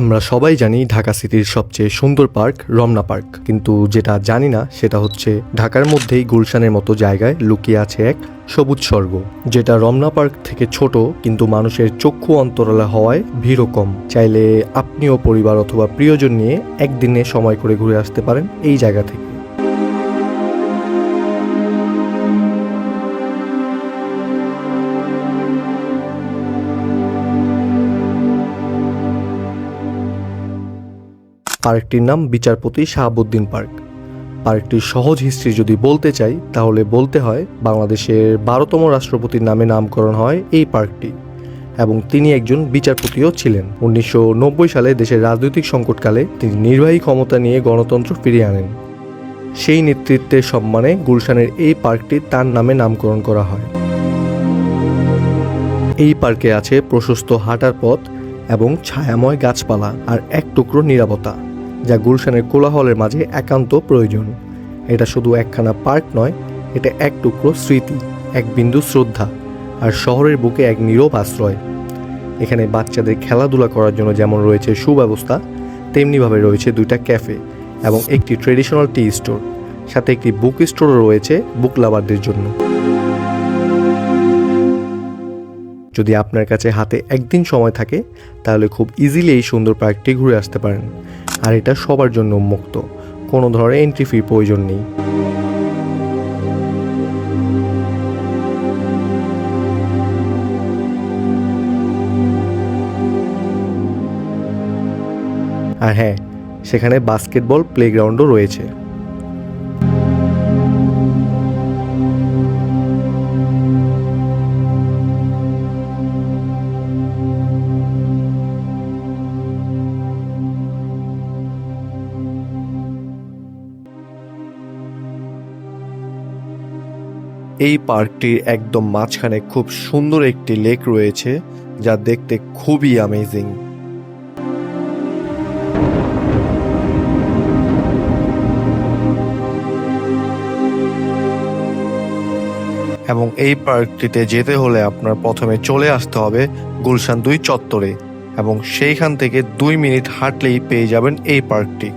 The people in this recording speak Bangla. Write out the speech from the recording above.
আমরা সবাই জানি ঢাকা সিটির সবচেয়ে সুন্দর পার্ক রমনা পার্ক। কিন্তু যেটা জানি না, সেটা হচ্ছে ঢাকার মধ্যেই গুলশানের মতো জায়গায় লুকিয়ে আছে এক সবুজ স্বর্গ, যেটা রমনা পার্ক থেকে ছোট কিন্তু মানুষের চক্ষু অন্তরালে হওয়ায় ভিড়ও কম। চাইলে আপনিও পরিবার অথবা প্রিয়জন নিয়ে একদিনে সময় করে ঘুরে আসতে পারেন এই জায়গা থেকে। পার্কটির নাম বিচারপতি শাহাবুদ্দিন পার্ক। পার্কটির সহজ হিস্ট্রি যদি বলতে চাই, তাহলে বলতে হয় বাংলাদেশের বারোতম রাষ্ট্রপতির নামে নামকরণ হয় এই পার্কটি এবং তিনি একজন বিচারপতিও ছিলেন। উনিশশো নব্বই সালে দেশের রাজনৈতিক সংকটকালে তিনি নির্বাহী ক্ষমতা নিয়ে গণতন্ত্র ফিরিয়ে আনেন। সেই নেতৃত্বের সম্মানে গুলশানের এই পার্কটি তার নামে নামকরণ করা হয়। এই পার্কে আছে প্রশস্ত হাঁটার পথ এবং ছায়াময় গাছপালা আর এক টুকরো নিরাপত্তা। যা গুলশানের কোলাহলের মাঝে একান্ত প্রয়োজন। এটা শুধু একখানা পার্ক নয়, এটা এক টুকরো স্মৃতি, এক বিন্দু শ্রদ্ধা, আর শহরের বুকে এক নীরব আশ্রয়। এখানে বাচ্চাদের খেলাধুলা করার জন্য যেমন রয়েছে সুব্যবস্থা, তেমনিভাবে রয়েছে দুইটা ক্যাফে এবং একটি ট্রেডিশনাল টি স্টোর, সাথে একটি বুক স্টোরও রয়েছে বুক লাভারদের জন্য। যদি আপনার কাছে হাতে একদিন সময় থাকে, তাহলে খুব ইজিলি এই সুন্দর পার্কটি ঘুরে আসতে পারেন। আর এটা সবার জন্য উন্মুক্ত কোনো ধরনের এন্ট্রি ফি প্রয়োজন নেই। আর হ্যাঁ সেখানে বাস্কেটবল প্লেগ্রাউন্ডও রয়েছে। এই পার্কটির একদম মাঝখানে খুব সুন্দর একটি লেক রয়েছে, যা দেখতে খুবই অ্যামেজিং এবং এই পার্কটিতে যেতে হলে আপনার প্রথমে চলে আসতে হবে গুলশান দুই চত্বরে এবং সেইখান থেকে দুই মিনিট হাঁটলেই পেয়ে যাবেন এই পার্কটি।